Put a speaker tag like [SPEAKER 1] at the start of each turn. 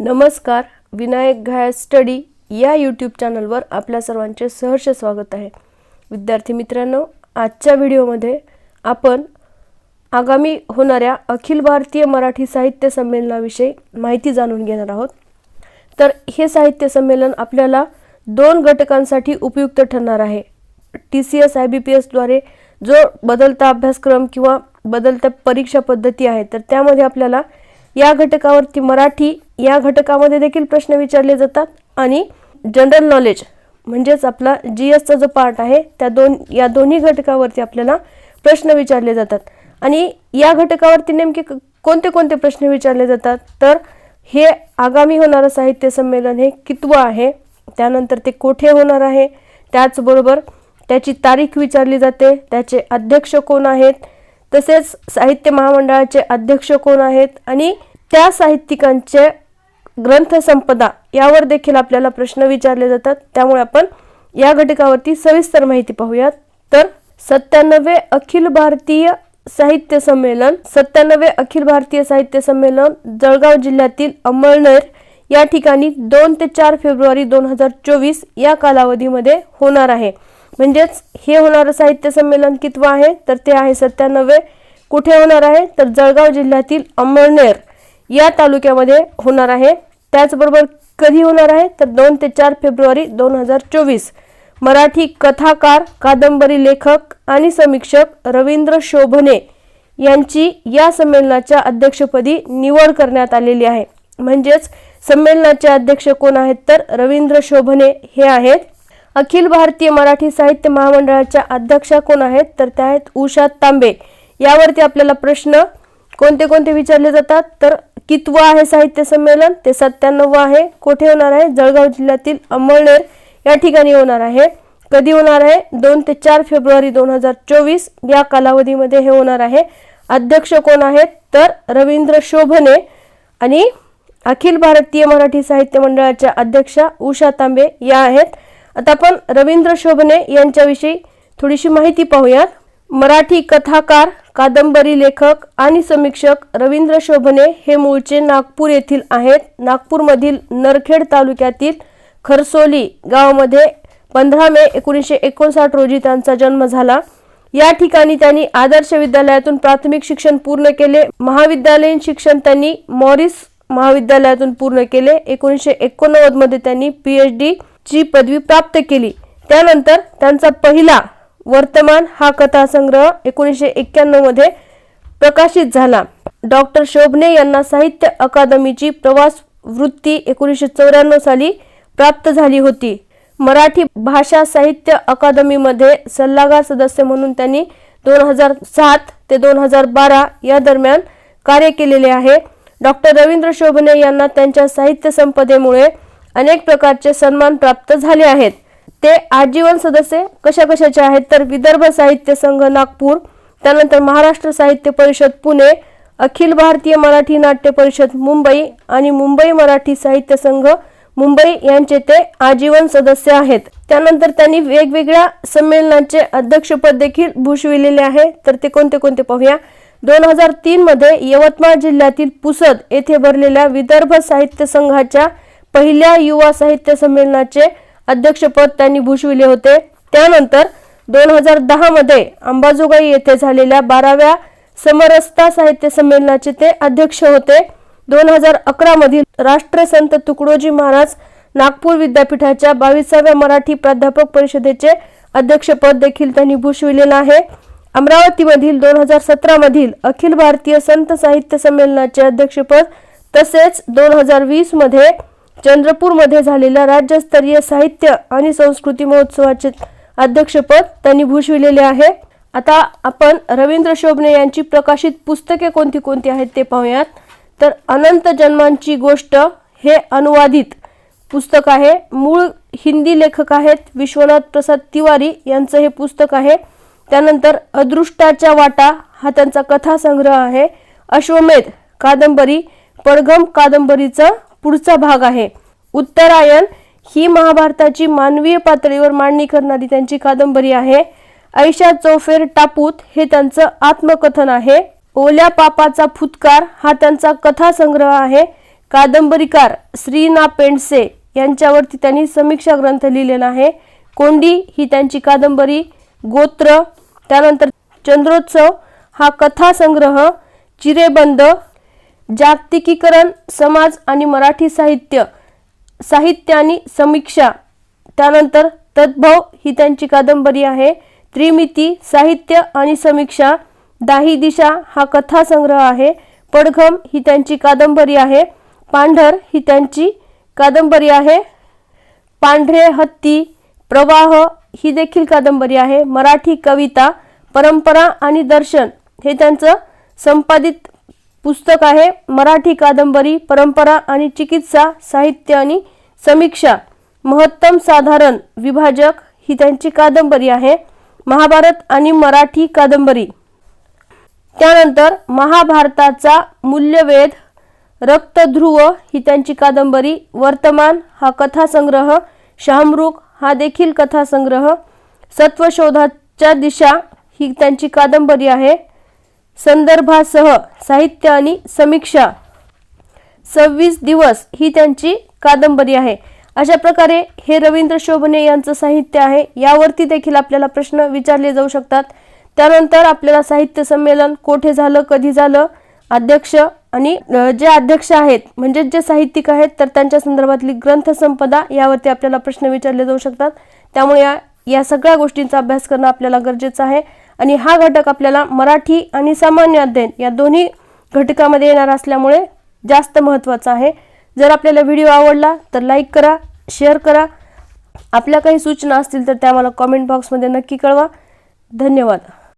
[SPEAKER 1] नमस्कार विनायक घाय स्टडी या यूट्यूब चॅनलवर आपल्या सर्वांचे सहर्ष स्वागत आहे विद्यार्थी मित्रांनो आजच्या व्हिडिओमध्ये आपण आगामी होणाऱ्या अखिल भारतीय मराठी साहित्य संमेलनाविषयी माहिती जाणून घेणार आहोत तर हे साहित्य संमेलन आपल्याला दोन घटकांसाठी उपयुक्त ठरणार आहे T C S I B P एसद्वारे जो बदलता अभ्यासक्रम किंवा बदलत्या परीक्षा पद्धती आहे तर त्यामध्ये आपल्याला या घटकावरती मराठी या घटकामध्ये देखील प्रश्न विचारले जातात आणि जनरल नॉलेज म्हणजेच आपला जी एसचा जो पार्ट आहे त्या दोन या दोन्ही घटकावरती आपल्याला प्रश्न विचारले जातात आणि या घटकावरती नेमके कोणते कोणते प्रश्न विचारले जातात तर हे आगामी होणारं साहित्य संमेलन हे कितवं आहे त्यानंतर ते कोठे होणार आहे त्याचबरोबर त्याची तारीख विचारली जाते त्याचे अध्यक्ष कोण आहेत तसेच साहित्य महामंडळाचे अध्यक्ष कोण आहेत आणि त्या साहित्यिकांचे ग्रंथसंपदा यावर देखील आपल्याला प्रश्न विचारले जातात त्यामुळे आपण या घटकावरती सविस्तर माहिती पाहूयात तर सत्त्याण्णवे अखिल भारतीय साहित्य संमेलन सत्त्याण्णवे अखिल भारतीय साहित्य संमेलन जळगाव जिल्ह्यातील अमळनेर या ठिकाणी दोन ते चार फेब्रुवारी दोन हजार चोवीस या कालावधीमध्ये होणार आहे म्हणजेच हे होणारं साहित्य संमेलन कितवं आहे तर ते आहे सत्त्याण्णवे कुठे होणार आहे तर जळगाव जिल्ह्यातील अमळनेर या तालुक्यामध्ये होणार आहे त्याचबरोबर कधी होणार आहे तर दोन ते चार फेब्रुवारी दोन हजार चोवीस मराठी कथाकार कादंबरी लेखक आणि समीक्षक रवींद्र शोभने यांची या संमेलनाच्या अध्यक्षपदी निवड करण्यात आलेली आहे म्हणजेच संमेलनाचे अध्यक्ष कोण आहेत तर रवींद्र शोभने हे आहेत अखिल भारतीय मराठी साहित्य महामंडळाच्या अध्यक्षा कोण आहेत तर त्या आहेत उषा तांबे यावरती आपल्याला प्रश्न कोणते कोणते विचारले जातात तर कितवं आहे साहित्य संमेलन ते सत्त्याण्णव आहे कोठे होणार आहे जळगाव जिल्ह्यातील अमळनेर या ठिकाणी होणार आहे कधी होणार आहे दोन ते चार फेब्रुवारी दोन हजार चोवीस या कालावधीमध्ये हे होणार आहे अध्यक्ष कोण आहेत तर रवींद्र शोभने आणि अखिल भारतीय मराठी साहित्य मंडळाच्या अध्यक्षा उषा तांबे या आहेत आता आपण रवींद्र शोभने यांच्याविषयी थोडीशी माहिती पाहूयात मराठी कथाकार कादंबरी लेखक आणि समीक्षक रवींद्र शोभने हे मूळचे नागपूर येथील आहेत नागपूरमधील नरखेड तालुक्यातील खरसोली गावामध्ये पंधरा मे एकोणीसशे एकोणसाठ रोजी त्यांचा जन्म झाला या ठिकाणी त्यांनी आदर्श विद्यालयातून प्राथमिक शिक्षण पूर्ण केले महाविद्यालयीन शिक्षण त्यांनी मॉरिस महाविद्यालयातून पूर्ण केले एकोणीसशे एकोणनव्वदमध्ये त्यांनी पी एच डी ची पदवी प्राप्त केली त्यानंतर त्यांचा पहिला वर्तमान हा कथासंग्रह एकोणीसशे एक्क्याण्णवमध्ये मध्ये प्रकाशित झाला डॉक्टर शोभने यांना साहित्य अकादमीची प्रवास वृत्ती एकोणीसशे चौऱ्याण्णव साली प्राप्त झाली होती मराठी भाषा साहित्य अकादमीमध्ये सल्लागार सदस्य म्हणून त्यांनी दोन हजार सात ते दोन हजार बारा या दरम्यान कार्य केलेले आहे डॉक्टर रवींद्र शोभने यांना त्यांच्या साहित्य संपदेमुळे अनेक प्रकारचे सन्मान प्राप्त झाले आहेत ते आजीवन सदस्य कशा कशाचे आहेत तर विदर्भ साहित्य संघ नागपूर त्यानंतर महाराष्ट्र साहित्य परिषद पुणे अखिल भारतीय मराठी नाट्य परिषद मुंबई आणि मुंबई मराठी साहित्य संघ मुंबई यांचे ते आजीवन सदस्य आहेत त्यानंतर त्यांनी वेगवेगळ्या संमेलनाचे अध्यक्षपद देखील भूषविलेले आहे तर ते कोणते कोणते पाहूया दोन हजार तीन मध्ये यवतमाळ जिल्ह्यातील पुसद येथे भरलेल्या विदर्भ साहित्य संघाच्या पहिल्या युवा साहित्य संमेलनाचे अध्यक्षपद त्यांनी भूषविले होते त्यानंतर दोन हजार दहा मध्ये अंबाजोगाई येथे झालेल्या बाराव्या समरसता साहित्य संमेलनाचे ते अध्यक्ष होते दोन हजार अकरा मधील राष्ट्र संत तुकडोजी महाराज नागपूर विद्यापीठाच्या बावीसाव्या मराठी प्राध्यापक परिषदेचे अध्यक्षपद देखील त्यांनी भूषविलेलं आहे अमरावतीमधील दोन हजार सतरा मधील अखिल भारतीय संत साहित्य संमेलनाचे अध्यक्षपद तसेच दोन हजार वीस मध्ये चंद्रपूरमध्ये झालेल्या राज्यस्तरीय साहित्य आणि संस्कृती महोत्सवाचे अध्यक्षपद त्यांनी भूषविलेले आहे आता आपण रवींद्र शोभणे यांची प्रकाशित पुस्तके कोणती कोणती आहेत ते पाहूयात तर अनंत जन्मांची गोष्ट हे अनुवादित पुस्तक आहे मूळ हिंदी लेखक आहेत विश्वनाथ प्रसाद तिवारी यांचं हे पुस्तक आहे त्यानंतर अदृष्टाच्या वाटा हा त्यांचा कथासंग्रह आहे अश्वमेध कादंबरी पडघम कादंबरीचं पुढचा भाग आहे उत्तरायण ही महाभारताची मानवीय पातळीवर मांडणी करणारी त्यांची कादंबरी आहे ऐशा चौफेर टापूत हे त्यांचं आत्मकथन आहे ओल्या पापाचा फुतकार हा त्यांचा कथासंग्रह आहे कादंबरीकार श्रीना पेंडसे यांच्यावरती त्यांनी समीक्षा ग्रंथ लिहिलेला आहे कोंडी ही त्यांची कादंबरी गोत्र त्यानंतर चंद्रोत्सव हा कथासंग्रह चिरेबंद जागतिकीकरण समाज आणि मराठी साहित्य साहित्य आणि समीक्षा त्यानंतर तद्भव ही त्यांची कादंबरी आहे त्रिमिती साहित्य आणि समीक्षा दाही दिशा हा कथासंग्रह आहे पडघम ही त्यांची कादंबरी आहे पांढर ही त्यांची कादंबरी आहे पांढरे हत्ती प्रवाह ही देखील कादंबरी आहे मराठी कविता परंपरा आणि दर्शन हे त्यांचं संपादित पुस्तक आहे मराठी कादंबरी परंपरा आणि चिकित्सा साहित्य आणि समीक्षा महत्तम साधारण विभाजक ही त्यांची कादंबरी आहे महाभारत आणि मराठी कादंबरी त्यानंतर महाभारताचा मूल्यवेध रक्तध्रुव ही त्यांची कादंबरी वर्तमान हा कथासंग्रह शाहमृग हा देखील कथासंग्रह सत्वशोधाच्या दिशा ही त्यांची कादंबरी आहे संदर्भासह साहित्य आणि समीक्षा सव्वीस दिवस ही त्यांची कादंबरी आहे अशा प्रकारे हे रवींद्र शोभने यांचं साहित्य आहे यावरती देखील आपल्याला प्रश्न विचारले जाऊ शकतात त्यानंतर आपल्याला साहित्य संमेलन कोठे झालं कधी झालं अध्यक्ष आणि जे अध्यक्ष आहेत म्हणजेच जे साहित्यिक आहेत तर त्यांच्या संदर्भातली ग्रंथसंपदा यावरती आपल्याला प्रश्न विचारले जाऊ शकतात त्यामुळे या या सगळ्या गोष्टींचा अभ्यास करणं आपल्याला गरजेचं आहे आणि हा घटक आपल्याला मराठी आणि सामान्य अध्ययन या दोन्ही घटकामध्ये येणार असल्यामुळे जास्त महत्त्वाचा आहे जर आपल्याला व्हिडिओ आवडला तर लाईक करा शेअर करा आपल्या काही सूचना असतील तर त्या मला कॉमेंट बॉक्समध्ये नक्की कळवा धन्यवाद